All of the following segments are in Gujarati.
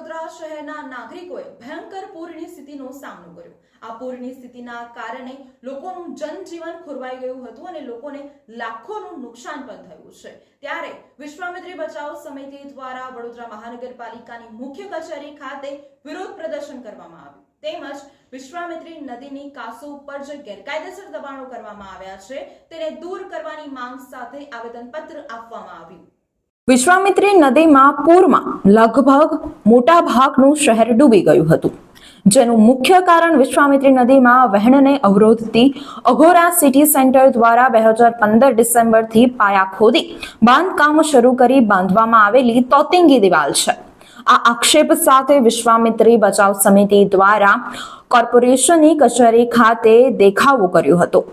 વડોદરા શહેરના નાગરિકોએ ભયંકર પૂરની સ્થિતિનો સામનો કર્યો. આ પૂરની સ્થિતિના કારણે લોકોનું જનજીવન ખોરવાઈ ગયું હતું અને લોકોને લાખોનું નુકસાન પણ થયું છે. ત્યારે વિશ્વામિત્રી બચાવ સમિતિ દ્વારા વડોદરા મહાનગરપાલિકાની મુખ્ય કચેરી ખાતે વિરોધ પ્રદર્શન કરવામાં આવ્યું. તેમજ વિશ્વામિત્રી નદીની કાસો ઉપર જે ગેરકાયદેસર દબાણો કરવામાં આવ્યા છે, તેને દૂર કરવાની માંગ સાથે આવેદનપત્ર આપવામાં આવ્યું. વિશ્વામિત્રી નદીમાં પૂરમાં લગભગ મોટા ભાગનું શહેર ડૂબી ગયું હતું, જેનું મુખ્ય કારણ વિશ્વામિત્રી નદીમાં વહેણને અવરોધતી અઘોરા સિટી સેન્ટર દ્વારા બે હજાર પંદર ડિસેમ્બરથી પાયા ખોદી બાંધકામ શરૂ કરી બાંધવામાં આવેલી તોતિંગી દિવાલ છે. આ આક્ષેપ સાથે વિશ્વામિત્રી બચાવ સમિતિ દ્વારા કોર્પોરેશનની કચેરી ખાતે દેખાવો કર્યો હતો.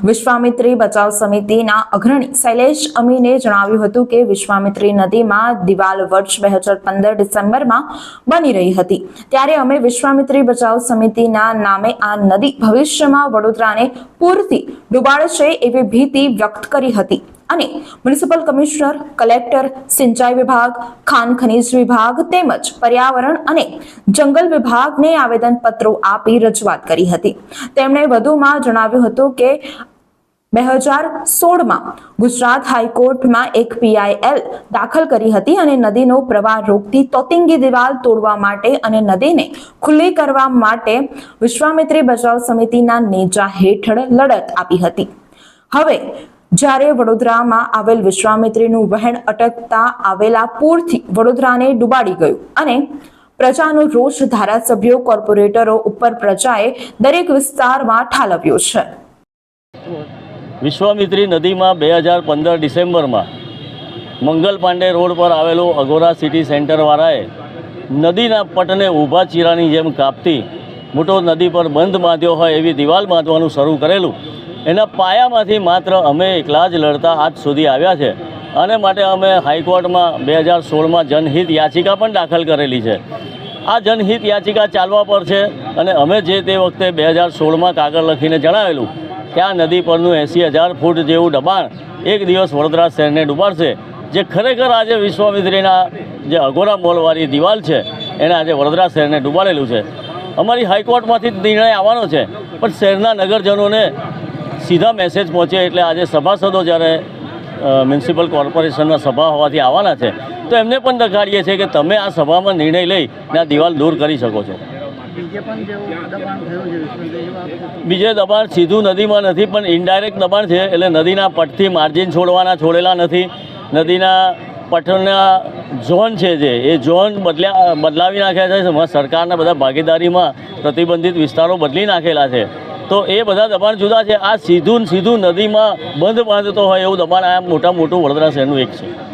વિશ્વામિત્રી બચાવ સમિતિના અગ્રણી શૈલેષ અમીને જણાવ્યું હતું કે વિશ્વામિત્રી નદીમાં દિવાલ વર્ષ બે ડિસેમ્બરમાં બની રહી હતી. ત્યારે અમે વિશ્વામિત્રી બચાવ સમિતિના નામે આ નદી ભવિષ્યમાં વડોદરાને પૂરથી ડૂબાડશે એવી ભીતિ વ્યક્ત કરી હતી. અને મ્યુનિસિપલ કમિશનર, કલેક્ટર, સિંચાઈ વિભાગ, ખાન ખનીજ વિભાગ તેમજ પર્યાવરણ અને જંગલ વિભાગને આવેદનપત્રો આપી રજૂઆત કરી હતી. તેમણે વધુમાં જણાવ્યું હતું કે બે હજાર સોળમાં ગુજરાત હાઈકોર્ટમાં એક પીઆઈએલ દાખલ કરી હતી અને નદીનો પ્રવાહ રોકતી તોતિંગી દિવાલ તોડવા માટે અને નદીને ખુલ્લી કરવા માટે વિશ્વામિત્રી બચાવ સમિતિના નેજા હેઠળ લડત આપી હતી. હવે, જ્યારે વડોદરામાં આવેલ વિશ્વામિત્રીનું વહેણ અટકતા આવેલા પૂરથી વડોદરાને ડૂબાડી ગયું અને પ્રજાનો રોષ ધારાસભ્યો, કોર્પોરેટરો ઉપર પ્રજાએ દરેક વિસ્તારમાં ઠાલવ્યો છે. વિશ્વામિત્રી નદીમાં બે હજાર પંદર ડિસેમ્બરમાં મંગલ પાંડે રોડ પર આવેલું અઘોરા સિટી સેન્ટરવાળાએ નદીના પટને ઊભા ચીરાની જેમ કાપતી મોટો નદી પર બંધ બાંધ્યો હોય એવી દિવાલ બાંધવાનું શરૂ કરેલું. એના પાયામાંથી માત્ર અમે એકલા જ લડતા આજ સુધી આવ્યા છે. અને માટે અમે હાઈકોર્ટમાં બે હજાર સોળમાં જનહિત યાચિકા પણ દાખલ કરેલી છે. આ જનહિત યાચિકા ચાલવા પર છે અને અમે જે તે વખતે બે હજાર સોળમાં કાગળ લખીને જણાવેલું આ નદી પરનું એંસી હજાર ફૂટ જેવું દબાણ એક દિવસ વડોદરા શહેરને ડૂબાડશે? જે ખરેખર આજે વિશ્વામિત્રીના જે અઘોરા મોલવાળી દિવાલ છે, એને આજે વડોદરા શહેરને ડૂબાડેલું છે. અમારી હાઈકોર્ટમાંથી નિર્ણય આવવાનો છે, પણ શહેરના નગરજનોને સીધા મેસેજ પહોંચે એટલે આજે સભાસદો જ્યારે મ્યુનિસિપલ કોર્પોરેશનના સભા હોવાથી આવવાના છે, તો એમને પણ દખાડીએ છીએ કે તમે આ સભામાં નિર્ણય લઈ ને આ દિવાલ દૂર કરી શકો છો. બીજે દબાણ સીધું નદીમાં નથી, પણ ઇનડાયરેક્ટ દબાણ છે, એટલે નદીના પટથી માર્જિન છોડવાના, છોડેલા નથી. નદીના પટના ઝોન છે જે, એ ઝોન બદલ્યા બદલાવી નાખ્યા છે. સરકારના બધા ભાગીદારીમાં પ્રતિબંધિત વિસ્તારો બદલી નાખેલા છે. તો એ બધા દબાણ જુદા છે. આ સીધું સીધું નદીમાં બંધ બાંધતો હોય એવું દબાણ આ મોટા મોટું વડોદરા શહેરનું એક છે.